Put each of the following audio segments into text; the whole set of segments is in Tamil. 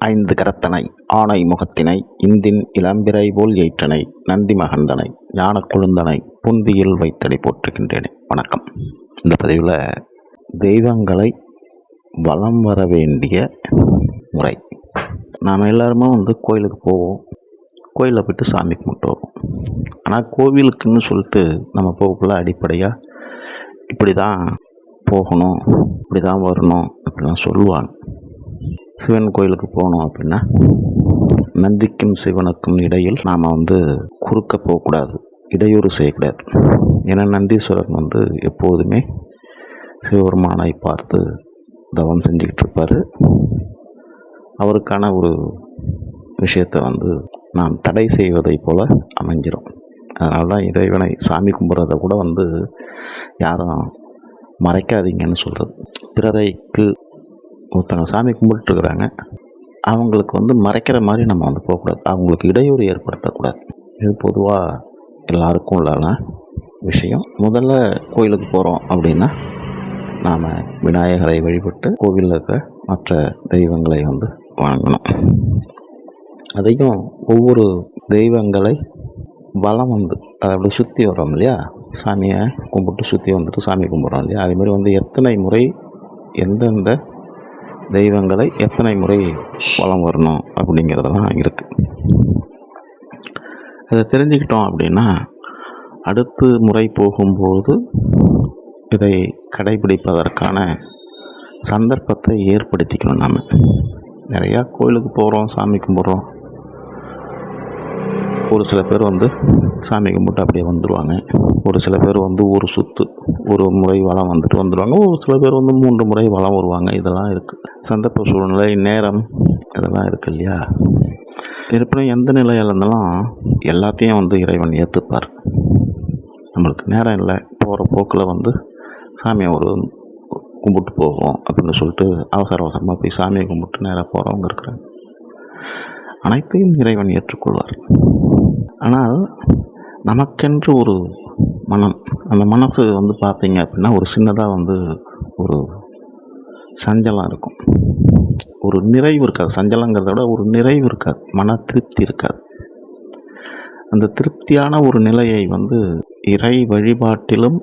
ஐந்து கரத்தனை ஆணை முகத்தினை இந்தின் இளம்பிறை போல் ஏற்றனை நந்தி மகந்தனை ஞான குழுந்தனை புந்தியில் வைத்தடை போற்றுகின்றேனே. வணக்கம். இந்த பதிவில் தெய்வங்களை வலம் வர வேண்டிய முறை. நாம் எல்லாருமே வந்து கோயிலுக்கு போவோம். கோயிலில் போய்ட்டு சாமி கும்பிட்டு வருவோம். ஆனால் கோவிலுக்குன்னு சொல்லிட்டு நம்ம போகக்குள்ள அடிப்படையாக இப்படி தான் போகணும் இப்படி தான் வரணும் அப்படிலாம் சொல்லுவாங்க. சிவன் கோயிலுக்கு போகணும் அப்படின்னா நந்திக்கும் சிவனுக்கும் இடையில் நாம் வந்து குறுக்க போகக்கூடாது இடையூறு செய்யக்கூடாது. ஏன்னா நந்தீஸ்வரன் வந்து எப்போதுமே சிவபெருமானை பார்த்து தவம் செஞ்சுக்கிட்டு இருப்பார். அவருக்கான ஒரு விஷயத்தை வந்து நாம் தடை செய்வதை போல அமைஞ்சிரும். அதனால தான் இறைவனை சாமி கும்பிட்றத கூட வந்து யாரும் மறைக்காதீங்கன்னு சொல்கிறது பிறரைக்கு ஒருத்தவங்க சாமி கும்பிட்டுருக்குறாங்க. அவங்களுக்கு வந்து மறைக்கிற மாதிரி நம்ம வந்து போகக்கூடாது. அவங்களுக்கு இடையூறு ஏற்படுத்தக்கூடாது. இது பொதுவாக எல்லாருக்கும் உள்ளான விஷயம். முதல்ல கோயிலுக்கு போகிறோம் அப்படின்னா நாம் விநாயகரை வழிபட்டு கோவிலில் இருக்கிற மற்ற தெய்வங்களை வந்து வாங்கணும். அதையும் ஒவ்வொரு தெய்வங்களை வளம் வந்து அதை அப்படி சுற்றி வரோம் இல்லையா? சாமியை கும்பிட்டு சுற்றி வந்துட்டு சாமி கும்பிட்றோம் இல்லையா? அதேமாதிரி வந்து எத்தனை முறை எந்தெந்த தெய்வங்களை எத்தனை முறை வளம் வரணும் அப்படிங்கிறதெல்லாம் இருக்குது அதை தெரிஞ்சுக்கிட்டோம் அப்படின்னா அடுத்து முறை போகும்போது இதை கடைபிடிப்பதற்கான சந்தர்ப்பத்தை ஏற்படுத்திக்கணும் நாம். நிறையா கோயிலுக்கு போகிறோம் சாமி கும்பிட்றோம். ஒரு சில பேர் வந்து சாமி கும்பிட்டு அப்படியே வந்துடுவாங்க ஒரு சில பேர் வந்து ஒரு சுற்று ஒரு முறை வளம் வந்துட்டு வந்துடுவாங்க ஒரு சில பேர் வந்து மூன்று முறை வளம் வருவாங்க. இதெல்லாம் இருக்குது சந்தர்ப்ப சூழ்நிலை நேரம் இதெல்லாம் இருக்குது இல்லையா? இருப்பினும் எந்த நிலையில் இருந்தாலும் எல்லாத்தையும் வந்து இறைவன் ஏற்றுப்பார் நம்மளுக்கு நேரம் இல்லை. போகிற போக்கில் வந்து சாமியை ஒரு கும்பிட்டு போவோம் அப்படின்னு சொல்லிட்டு அவசர அவசரமாக போய் சாமியை கும்பிட்டு நேராக போகிறவங்க இருக்கிறாங்க. அனைத்தையும் இறைவன் ஏற்றுக்கொள்வார். ஆனால் நமக்கென்று ஒரு மனம் அந்த மனசு வந்து பார்த்தீங்க அப்படின்னா ஒரு சின்னதாக வந்து ஒரு சஞ்சலம் இருக்கும். ஒரு நிறைவு இருக்காது. சஞ்சலங்கிறத விட ஒரு நிறைவு இருக்காது. மன திருப்தி இருக்காது. அந்த திருப்தியான ஒரு நிலையை வந்து இறை வழிபாட்டிலும்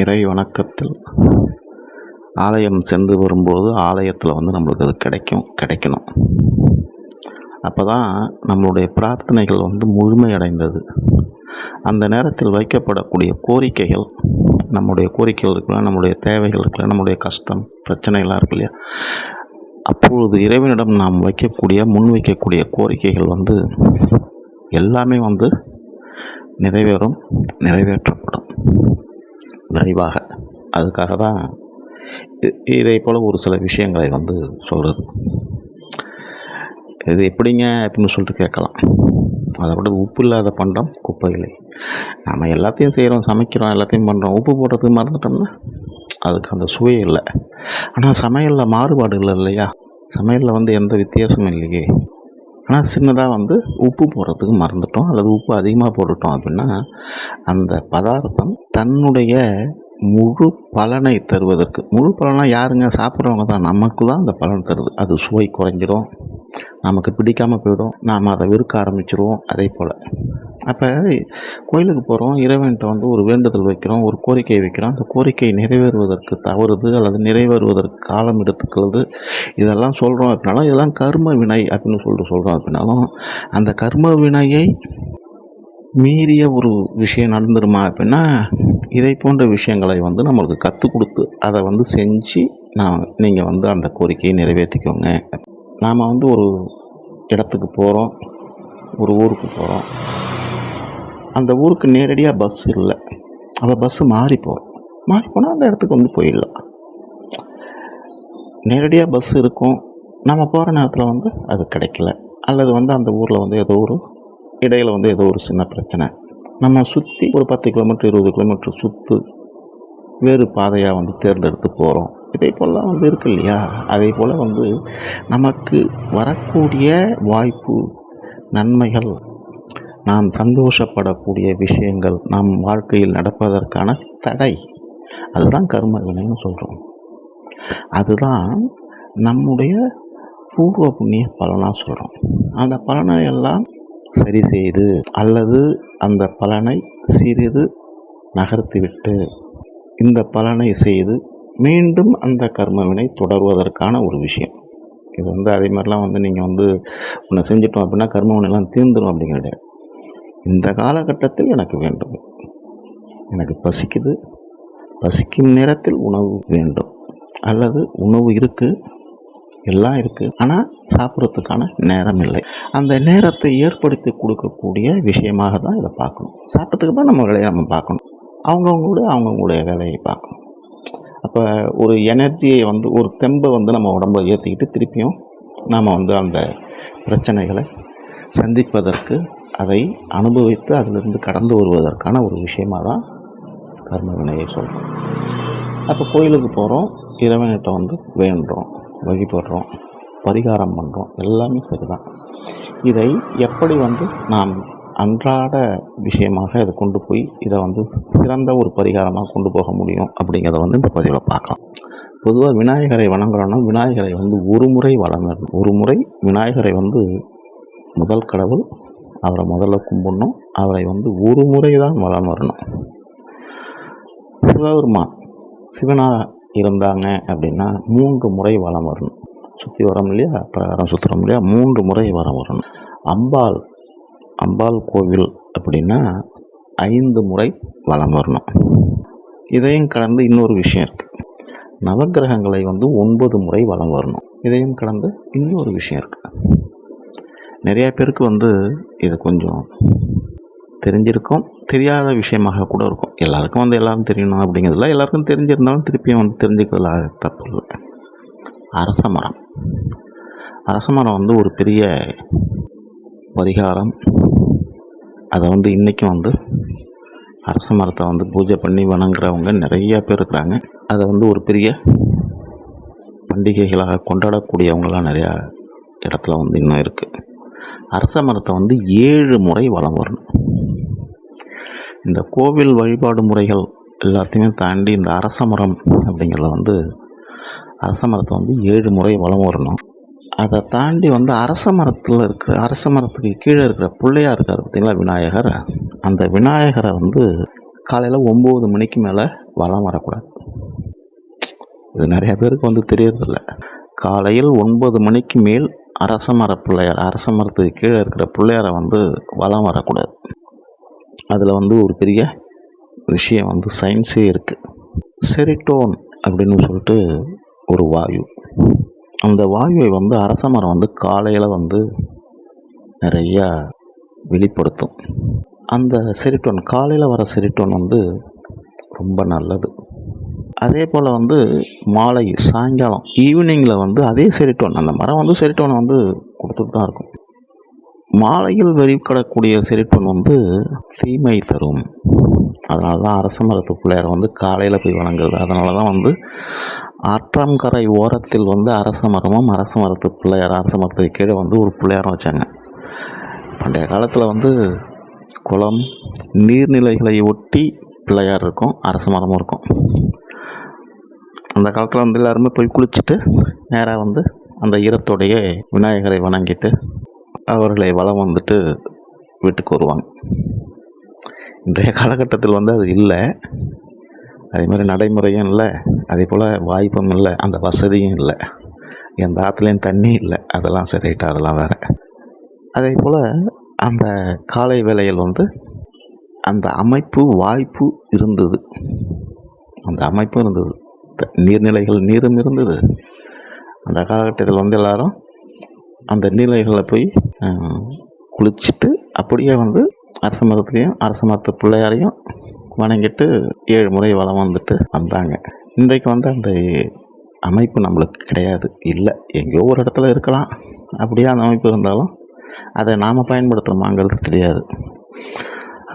இறை வணக்கத்தில் ஆலயம் சென்று வரும்போது ஆலயத்தில் வந்து நம்மளுக்கு அது கிடைக்கும் கிடைக்கணும். அப்போ தான் நம்மளுடைய பிரார்த்தனைகள் வந்து முழுமையடைந்தது. அந்த நேரத்தில் வைக்கப்படக்கூடிய கோரிக்கைகள் நம்முடைய கோரிக்கைகள் இருக்கலாம் நம்முடைய தேவைகள் இருக்கலாம் நம்முடைய கஷ்டம் பிரச்சனைகளாக இருக்கு இல்லையா? அப்பொழுது இறைவனிடம் நாம் வைக்கக்கூடிய முன் வைக்கக்கூடிய கோரிக்கைகள் வந்து எல்லாமே வந்து நிறைவேறும் நிறைவேற்றப்படும். விரைவாக. அதுக்காக தான் இதை போல் ஒரு சில விஷயங்களை வந்து சொல்கிறது இது எப்படிங்க அப்படின்னு சொல்லிட்டு கேட்கலாம். அதை விட உப்பு இல்லாத பண்டம் குப்பைகளை நம்ம எல்லாத்தையும் செய்கிறோம் சமைக்கிறோம் எல்லாத்தையும் பண்ணுறோம் உப்பு போடுறதுக்கு மறந்துட்டோம்னா அதுக்கு அந்த சுவை இல்லை. ஆனால் சமையலில் மாறுபாடு இல்லை இல்லையா? சமையலில் வந்து எந்த வித்தியாசமும் இல்லையே. ஆனால் சின்னதாக வந்து உப்பு போடுறதுக்கு மறந்துட்டோம் அல்லது உப்பு அதிகமாக போட்டுட்டோம் அப்படின்னா அந்த பதார்த்தம் தன்னுடைய முழு பலனை தருவதற்கு. முழு பலனாக யாருங்க? சாப்பிட்றவங்க தான். நமக்கு தான் அந்த பலன் தருது. அது சுவை குறைஞ்சிடும். நமக்கு பிடிக்காமல் போயிடும். நாம் அதை வெறுக்க ஆரம்பிச்சிருவோம். அதே போல். அப்போ கோயிலுக்கு போகிறோம் இறைவன்கிட்ட வந்து ஒரு வேண்டுதல் வைக்கிறோம். ஒரு கோரிக்கை வைக்கிறோம். அந்த கோரிக்கை நிறைவேறுவதற்கு தவறுது அல்லது நிறைவேறுவதற்கு காலம் எடுத்துக்கிறது. இதெல்லாம் சொல்கிறோம் அப்படின்னாலும் இதெல்லாம் கர்ம வினை அப்படின்னு சொல்லிட்டு சொல்கிறோம் அப்படின்னாலும் அந்த கர்ம வினையை மீறிய ஒரு விஷயம் நடந்துருமா அப்படின்னா இதை போன்ற விஷயங்களை வந்து நம்மளுக்கு கற்றுக் கொடுத்து அதை வந்து செஞ்சு நான் நீங்கள் வந்து அந்த கோரிக்கையை நிறைவேற்றிக்கோங்க. நாம் வந்து ஒரு இடத்துக்கு போகிறோம் ஒரு ஊருக்கு போகிறோம் அந்த ஊருக்கு நேரடியாக பஸ் இல்லை. அப்போ பஸ்ஸு மாறி போகிறோம் மாறி போனால் அந்த இடத்துக்கு வந்து போயிடலாம். நேரடியாக பஸ் இருக்கும். நம்ம போகிற நேரத்தில் வந்து அது கிடைக்கல. அல்லது வந்து அந்த ஊரில் வந்து ஏதோ ஒரு இடையில் வந்து ஏதோ ஒரு சின்ன பிரச்சனை. நம்ம சுற்றி ஒரு பத்து கிலோமீட்டர் இருபது கிலோமீட்டர் சுற்று வேறு பாதையாக வந்து தேர்ந்தெடுத்து போகிறோம் இதே போலலாம் வந்து இருக்கு இல்லையா அதே போல் வந்து நமக்கு வரக்கூடிய வாய்ப்பு நன்மைகள் நாம் சந்தோஷப்படக்கூடிய விஷயங்கள் நம் வாழ்க்கையில் நடப்பதற்கான தடை அதுதான் கர்ம வினைன்னு சொல்கிறோம் அதுதான் நம்முடைய பூர்வ புண்ணிய பலனாக சொல்கிறோம் அந்த பலனை எல்லாம் சரி செய்து அல்லது அந்த பலனை சிறிது நகர்த்திவிட்டு இந்த பலனை செய்து மீண்டும் அந்த கர்மவினை தொடர்வதற்கான ஒரு விஷயம். இது வந்து அதே மாதிரிலாம் வந்து நீங்கள் வந்து ஒன்று செஞ்சிட்டோம் அப்படின்னா கர்மவினைலாம் தீர்ந்துடும் அப்படிங்கிற கிடையாது இந்த காலகட்டத்தில் எனக்கு வேண்டும். எனக்கு பசிக்குது. பசிக்கும் நேரத்தில் உணவு வேண்டும். அல்லது உணவு இருக்குது எல்லாம் இருக்குது ஆனால் சாப்பிட்றதுக்கான நேரம் இல்லை. அந்த நேரத்தை ஏற்படுத்தி கொடுக்கக்கூடிய விஷயமாக தான் இதை பார்க்கணும். சாப்பிட்டதுக்கப்புறம் நம்ம வேலையை நம்ம பார்க்கணும். அவங்கவுங்களுடைய அவங்கவுங்களுடைய வேலையை பார்க்கணும். அப்போ ஒரு எனர்ஜியை வந்து ஒரு தெம்பை வந்து நம்ம உடம்ப ஏற்றிக்கிட்டு திருப்பியும் நாம் வந்து அந்த பிரச்சனைகளை சந்திப்பதற்கு அதை அனுபவித்து அதிலிருந்து கடந்து வருவதற்கான ஒரு விஷயமாக தான் கர்ம வினையை சொல்கிறோம் அப்போ கோயிலுக்கு போகிறோம் இறைவன்கிட்ட வந்து வேண்டுறோம் வழிபடுறோம் பரிகாரம் பண்ணுறோம் எல்லாமே சரிதான். இதை எப்படி வந்து நாம் அன்றாட விஷயமாக இதை கொண்டு போய் இதை வந்து சிறந்த ஒரு பரிகாரமாக கொண்டு போக முடியும் அப்படிங்கிறத வந்து இந்த பதிவில் பார்க்கலாம். பொதுவாக விநாயகரை வணங்குறோன்னா விநாயகரை வந்து ஒரு முறை வணங்கணும். ஒரு முறை விநாயகரை வந்து முதல் கடவுள் அவரை முதல்ல கும்பிடணும். அவரை வந்து ஒரு முறை தான் வளம் வரணும் சிவபெருமான் சிவனாக இருந்தாங்க அப்படின்னா மூன்று முறை வளம் வரணும் சுற்றி வரோம் இல்லையா? பிரகாரம் சுற்றுறோம் இல்லையா? மூன்று முறை வரம் வரணும் அம்பாள் அம்பாள் கோவில் அப்படின்னா ஐந்து முறை வலம் வரணும். இதையும் கடந்து இன்னொரு விஷயம் இருக்குது நவக்கிரகங்களை வந்து ஒன்பது முறை வலம் வரணும். இதையும் கடந்து இன்னொரு விஷயம் இருக்குது நிறையா பேருக்கு வந்து இது கொஞ்சம் தெரிஞ்சிருக்கும். தெரியாத விஷயமாக கூட இருக்கும். எல்லாருக்கும் வந்து எல்லாரும் தெரியணும் அப்படிங்கிறதுல எல்லாருக்கும் தெரிஞ்சிருந்தாலும் திருப்பியும் வந்து தெரிஞ்சுக்கிறதுல தப்பு இல்லை. அரச மரம். அரச மரம் வந்து ஒரு பெரிய பரிகாரம். அதை வந்து இன்றைக்கும் வந்து அரச மரத்தை வந்து பூஜை பண்ணி வணங்குறவங்க நிறையா பேர் இருக்கிறாங்க. அதை வந்து ஒரு பெரிய பண்டிகைகளாக கொண்டாடக்கூடியவங்களாம் நிறையா இடத்துல வந்து இன்னும் இருக்குது அரச மரத்தை வந்து ஏழு முறை வலம் வரணும். இந்த கோவில் வழிபாடு முறைகள் எல்லாத்தையுமே தாண்டி இந்த அரச மரம் அப்படிங்கிறத வந்து அரச மரத்தை வந்து ஏழு முறை வலம் வரணும். அதை தாண்டி வந்து அரச மரத்தில் இருக்கிற அரச மரத்துக்கு கீழே இருக்கிற பிள்ளையார் இருக்கார் பார்த்திங்களா விநாயகர். அந்த விநாயகரை வந்து காலையில் ஒம்பது மணிக்கு மேலே வலம் வரக்கூடாது. இது நிறையா பேருக்கு வந்து தெரியறதில்ல. காலையில் ஒன்பது மணிக்கு மேல் அரச மர பிள்ளையார் அரச மரத்துக்கு கீழே இருக்கிற பிள்ளையாரை வந்து வலம் வரக்கூடாது. அதில் வந்து ஒரு பெரிய விஷயம் வந்து சயின்ஸே இருக்குது செரிட்டோன் அப்படின்னு சொல்லிட்டு ஒரு வாயு. அந்த வாயுவை வந்து அரச மரம் வந்து காலையில் வந்து நிறையா வெளிப்படுத்தும். அந்த செரிட்டோன் காலையில் வர செரிட்டோன் வந்து ரொம்ப நல்லது. அதே போல் வந்து மாலை சாயங்காலம் ஈவினிங்கில் வந்து அதே செரிட்டோன் அந்த மரம் வந்து செரிட்டோனை வந்து கொடுத்துட்டு தான் இருக்கும். மாலையில் வெளிப்படக்கூடிய செரிட்டோன் வந்து தீமை தரும். அதனால தான் அரச மரத்து பிள்ளையார் வந்து காலையில் போய் வணங்குறது. அதனால தான் வந்து ஆற்றாம்கரை ஓரத்தில் வந்து அரச மரமும் அரச மரத்து பிள்ளையார் அரச மரத்துக்கு கீழே வந்து ஒரு பிள்ளையாரம் வச்சாங்க. பண்டைய காலத்தில் வந்து குளம் நீர்நிலைகளை ஒட்டி பிள்ளையார் இருக்கும் அரச மரமும் இருக்கும். அந்த காலத்தில் வந்து எல்லாருமே போய் குளிச்சுட்டு நேராக வந்து அந்த ஈரத்தோடைய விநாயகரை வணங்கிட்டு அவர்களை வளம் வந்துட்டு வீட்டுக்கு வருவாங்க. இன்றைய காலகட்டத்தில் வந்து அது இல்லை. அதே மாதிரி நடைமுறையும் இல்லை. அதே போல் வாய்ப்பும் இல்லை. அந்த வசதியும் இல்லை. எந்த ஆற்றுலையும் தண்ணி இல்லை. அதெல்லாம் சரிட்டா அதெல்லாம் வேறு. அதே போல் அந்த காலை வேலையில் வந்து அந்த அமைப்பு வாய்ப்பு இருந்தது. அந்த அமைப்பும் இருந்தது. த- நீர்நிலைகள் நீரும் இருந்தது. அந்த காலகட்டத்தில் வந்து எல்லாரும் அந்த நீர்நிலைகளில் போய் குளிச்சுட்டு அப்படியே வந்து அரச மரத்துலேயும் அரச மரத்து பிள்ளையாரையும் வணங்கிட்டு ஏழு முறை வளம் வந்துட்டு வந்தாங்க. இன்றைக்கு வந்து அந்த அமைப்பு நம்மளுக்கு கிடையாது. இல்லை எங்கேயோ ஒரு இடத்துல இருக்கலாம். அப்படியே அந்த அமைப்பு இருந்தாலும் அதை நாம் பயன்படுத்துகிறோமாங்கிறது தெரியாது.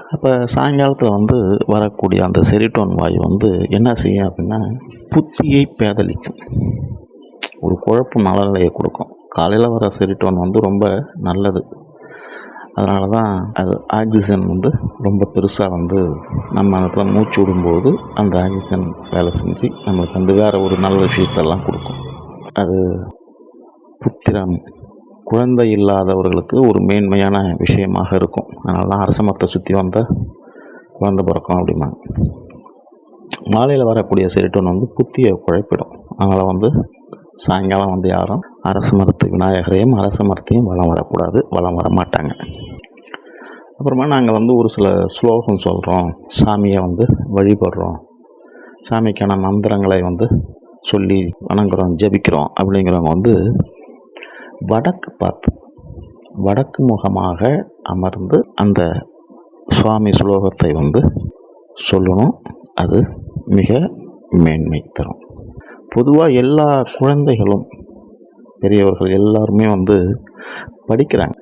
அப்போ சாயங்காலத்தில் வந்து வரக்கூடிய அந்த செரிட்டோன் வாயு வந்து என்ன செய்யும் அப்படின்னா புத்தியை பேதலிக்கும். ஒரு குழப்பம் நலநிலையை கொடுக்கும். காலையில் வர செரிட்டோன் வந்து ரொம்ப நல்லது. அதனால தான் அது ஆக்சிஜன் வந்து ரொம்ப பெருசாக வந்து நம்ம அந்த இடத்துல மூச்சு விடும்போது அந்த ஆக்சிஜன் வேலை செஞ்சு நம்மளுக்கு வந்து வேறு ஒரு நல்ல விஷயத்தெல்லாம் கொடுக்கும். அது புத்திரம் குழந்தை இல்லாதவர்களுக்கு ஒரு மேன்மையான விஷயமாக இருக்கும். அதனால தான் அரச மரத்தை சுற்றி வந்த குழந்தை பிறக்கும் அப்படிம்பாங்க. மாலையில் வரக்கூடிய செரிட்டோன் வந்து புத்தியை குழப்பிடும் அதனால் வந்து சாயங்காலம் வந்து யாரும் அரசு மரத்து விநாயகரையும் அரசு மரத்தையும் வளம் வரக்கூடாது. வளம் வர மாட்டாங்க அப்புறமா நாங்கள் வந்து ஒரு சில ஸ்லோகம் சொல்கிறோம் சாமியை வந்து வழிபடுறோம். சாமிக்கான மந்திரங்களை வந்து சொல்லி வணங்குறோம் ஜெபிக்கிறோம் அப்படிங்கிறவங்க வந்து வடக்கு பார்த்து வடக்கு முகமாக அமர்ந்து அந்த சுவாமி ஸ்லோகத்தை வந்து சொல்லணும். அது மிக மேன்மை தரும். பொதுவாக எல்லா குழந்தைகளும் பெரியவர்கள் எல்லாருமே வந்து படிக்கிறாங்க.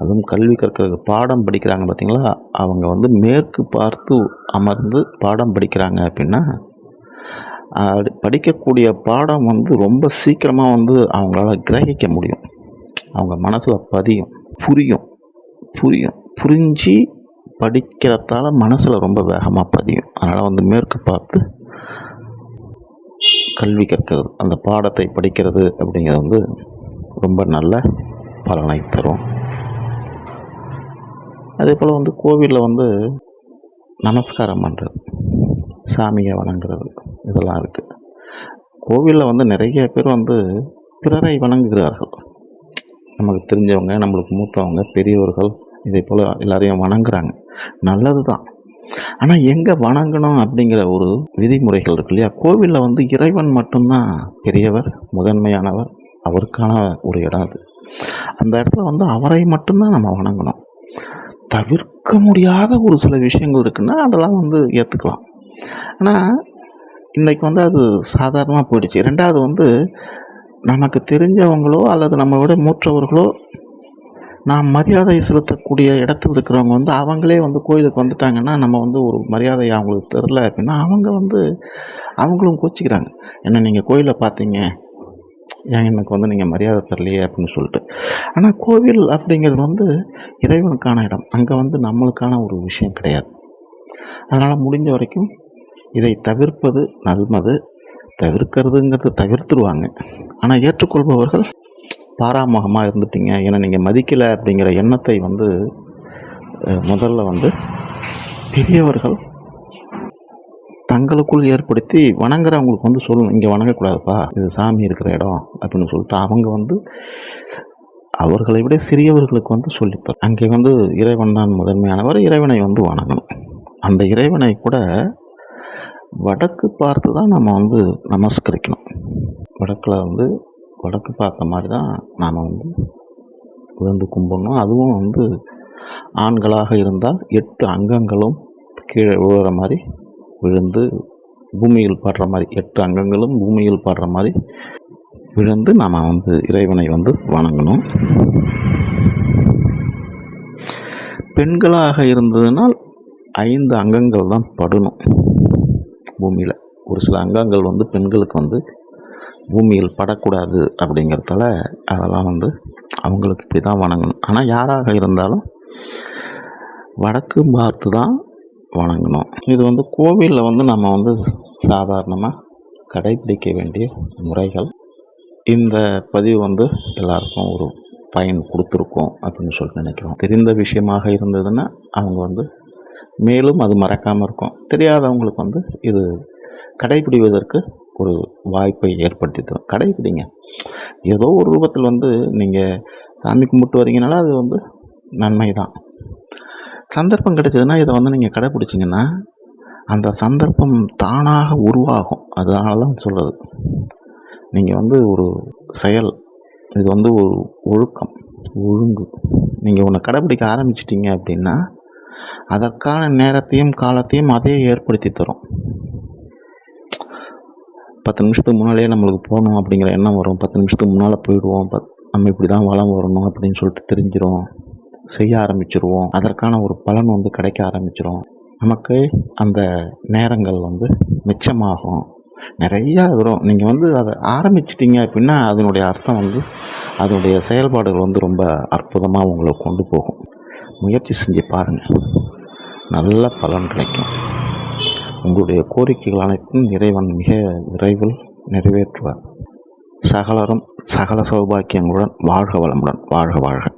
அதுவும் கல்வி கற்கிற பாடம் படிக்கிறாங்க பார்த்திங்களா அவங்க வந்து மேற்கு பார்த்து அமர்ந்து பாடம் படிக்கிறாங்க அப்படின்னா படிக்கக்கூடிய பாடம் வந்து ரொம்ப சீக்கிரமாக வந்து அவங்களால கிரகிக்க முடியும். அவங்க மனசில் பதியும் புரியும் புரியும் புரிஞ்சு படிக்கிறதால மனசில் ரொம்ப வேகமாக பதியும். அதனால் வந்து மேற்கு பார்த்து கல்வி கற்கிறது அந்த பாடத்தை படிக்கிறது அப்படிங்கிறது வந்து ரொம்ப நல்ல பலனை தரும். அதே போல் வந்து கோவிலில் வந்து நமஸ்காரம் பண்ணுறது சாமியை வணங்குறது இதெல்லாம் இருக்குது கோவிலில் வந்து நிறைய பேர் வந்து பிறரை வணங்குகிறார்கள். நமக்கு தெரிஞ்சவங்க நம்மளுக்கு மூத்தவங்க பெரியவர்கள் இதே போல் எல்லாரையும் வணங்குறாங்க. நல்லது தான் ஆனால் எங்கே வணங்கணும் அப்படிங்கிற ஒரு விதிமுறைகள் இருக்கு இல்லையா? கோவிலில் வந்து இறைவன் மட்டும்தான் பெரியவர் முதன்மையானவர் அவருக்கான ஒரு இடம் அது. அந்த இடத்துல வந்து அவரை மட்டும்தான் நம்ம வணங்கணும். தவிர்க்க முடியாத ஒரு சில விஷயங்கள் இருக்குன்னா அதெல்லாம் வந்து ஏற்றுக்கலாம் ஆனால் இன்றைக்கி வந்து அது சாதாரணமாக போயிடுச்சு. ரெண்டாவது வந்து நமக்கு தெரிஞ்சவங்களோ அல்லது நம்மளோட மூற்றவர்களோ நாம் மரியாதை செலுத்தக்கூடிய இடத்துல இருக்கிறவங்க வந்து அவங்களே வந்து கோயிலுக்கு வந்துட்டாங்கன்னா நம்ம வந்து ஒரு மரியாதை அவங்களுக்கு தெரில அப்படின்னா அவங்க வந்து அவங்களும் கோச்சிக்கிறாங்க. என்ன நீங்கள் கோயிலை பார்த்தீங்க? ஏன் எனக்கு வந்து நீங்கள் மரியாதை தரலையே? அப்படின்னு சொல்லிட்டு. ஆனால் கோவில் அப்படிங்கிறது வந்து இறைவனுக்கான இடம். அங்கே வந்து நம்மளுக்கான ஒரு விஷயம் கிடையாது. அதனால் முடிஞ்ச வரைக்கும் இதை தவிர்ப்பது நல்லது தவிர்க்கிறதுங்கிறத தவிர்த்துருவாங்க. ஆனால் ஏற்றுக்கொள்பவர்கள் பாராமுகமாக இருந்துட்டீங்க. ஏன்னா நீங்கள் மதிக்கலை அப்படிங்கிற எண்ணத்தை வந்து முதல்ல வந்து பெரியவர்கள் தங்களுக்குள் ஏற்படுத்தி வணங்குறவங்களுக்கு வந்து சொல்லணும். இங்கே வணங்கக்கூடாதுப்பா. இது சாமி இருக்கிற இடம் அப்படின்னு சொல்லிட்டு அவங்க வந்து அவர்களை விட சிறியவர்களுக்கு வந்து சொல்லித்தரும் அங்கே வந்து இறைவன் தான் முதன்மையானவர். இறைவனை வந்து வணங்கணும். அந்த இறைவனை கூட வடக்கு பார்த்து தான் நம்ம வந்து நமஸ்கரிக்கணும். வடக்கில் வந்து வடக்கு பார்த்த மாதிரி தான் நாம் வந்து விழுந்து கும்பிடணும். அதுவும் வந்து ஆண்களாக இருந்தால் எட்டு அங்கங்களும் கீழே விழுற மாதிரி விழுந்து பூமியில் பாடுற மாதிரி எட்டு அங்கங்களும் பூமியில் பாடுற மாதிரி விழுந்து நாம் வந்து இறைவனை வந்து வணங்கணும். பெண்களாக இருந்ததுனால் ஐந்து அங்கங்கள் தான் படணும் பூமியில். ஒரு சில அங்கங்கள் வந்து பெண்களுக்கு வந்து பூமியில் படக்கூடாது அப்படிங்கிறதால அதெல்லாம் வந்து அவங்களுக்கு இப்படி தான் வணங்கணும். ஆனால் யாராக இருந்தாலும் வடக்கு பார்த்து தான் வணங்கணும். இது வந்து கோவிலில் வந்து நம்ம வந்து சாதாரணமாக கடைபிடிக்க வேண்டிய முறைகள். இந்த பதிவு வந்து எல்லாருக்கும் ஒரு பயன் கொடுத்துருக்கோம் அப்படின்னு சொல்லிட்டு நினைக்கிறோம். தெரிந்த விஷயமாக இருந்ததுன்னா அவங்க வந்து மேலும் அது மறக்காமல் இருக்கும். தெரியாதவங்களுக்கு வந்து இது கடைபிடிவதற்கு ஒரு வாய்ப்பை ஏற்படுத்தி தரும் கடைபிடிங்க. ஏதோ ஒரு ரூபத்தில் வந்து நீங்கள் சாமி கும்பிட்டு வரீங்கனால அது வந்து நன்மை தான் சந்தர்ப்பம் கிடைச்சதுன்னா இதை வந்து நீங்கள் கடைப்பிடிச்சிங்கன்னா அந்த சந்தர்ப்பம் தானாக உருவாகும். அதனால தான் சொல்கிறது நீங்கள் வந்து ஒரு செயல் இது வந்து ஒரு ஒழுக்கம் ஒழுங்கு. நீங்கள் ஒன்று கடைப்பிடிக்க ஆரம்பிச்சிட்டிங்க அப்படின்னா அதற்கான நேரத்தையும் காலத்தையும் அதே ஏற்படுத்தி தரும். பத்து நிமிஷத்துக்கு முன்னாலேயே நம்மளுக்கு போகணும் அப்படிங்கிற எண்ணம் வரும். பத்து நிமிஷத்துக்கு முன்னால் போயிடுவோம். பத் நம்ம இப்படி தான் வளம் வரணும் அப்படின்னு சொல்லிட்டு தெரிஞ்சிடும் செய்ய ஆரம்பிச்சிருவோம். அதற்கான ஒரு பலன் வந்து கிடைக்க ஆரம்பிச்சிடும் நமக்கு அந்த நேரங்கள் வந்து மிச்சமாகும். நிறையா வரும். நீங்கள் வந்து அதை ஆரம்பிச்சிட்டிங்க அப்படின்னா அதனுடைய அர்த்தம் வந்து அதனுடைய செயல்பாடுகள் வந்து ரொம்ப அற்புதமாக உங்களை கொண்டு போகும். முயற்சி செஞ்சு பாருங்கள் நல்ல பலன் கிடைக்கும். உங்களுடைய கோரிக்கைகள் அனைத்தும் இறைவன் மிக விரைவில் நிறைவேற்றுவார். சகலரும் சகல சௌபாக்கியங்களுடன் வாழ்க வளமுடன் வாழ்க வாழ்க.